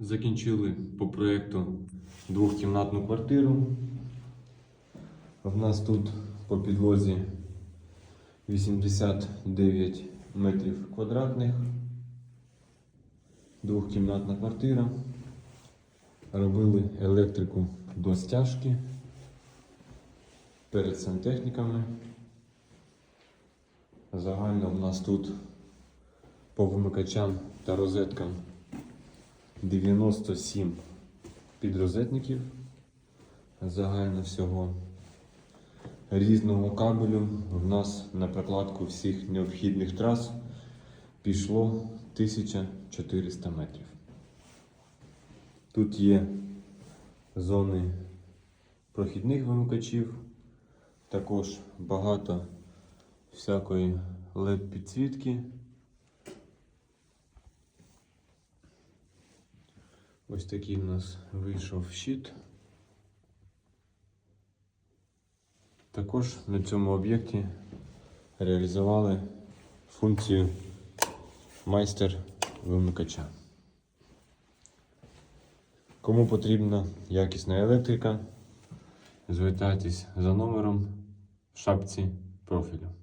Закінчили по проєкту двохкімнатну квартиру. В нас тут по підлозі 89 метрів квадратних. Двохкімнатна квартира. Робили електрику до стяжки перед сантехніками. Загально в нас тут по вимикачам та розеткам 97 підрозетників. Загально всього різного кабелю в нас на прокладку всіх необхідних трас пішло 1400 метрів. Тут є зони прохідних вимикачів, також багато всякої led підсвітки. Ось такий в нас вийшов щит. Також на цьому об'єкті реалізували функцію майстер вимикача. Кому потрібна якісна електрика, звертайтесь за номером в шапці профілю.